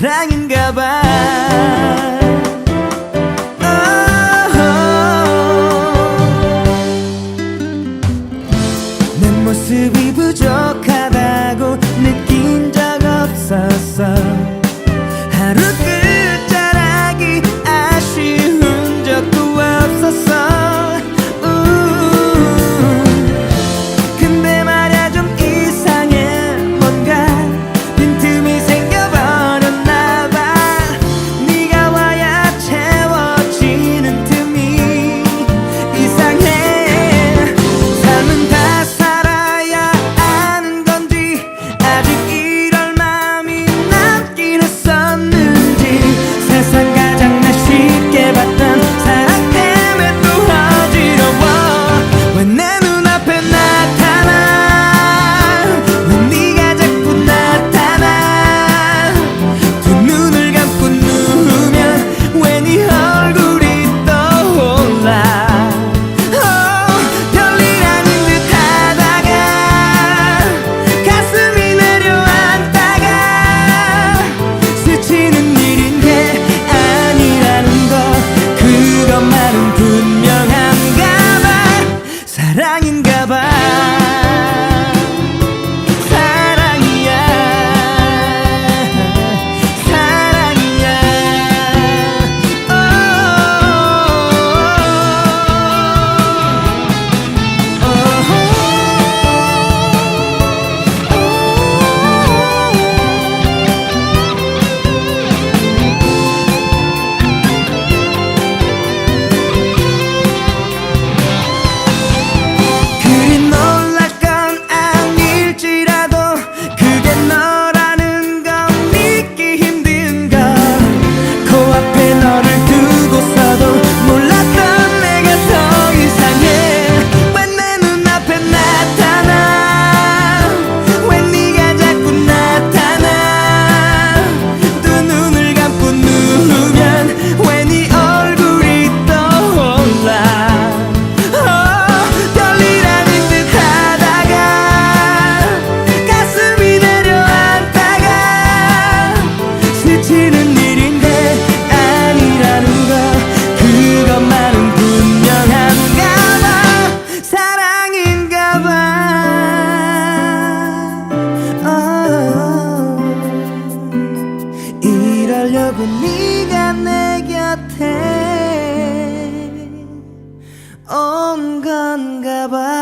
사랑인가 봐내 모습이 부족하다고 느낀 적 없었어. 하루 끝 왜 네가 내 곁에 온 건가 봐.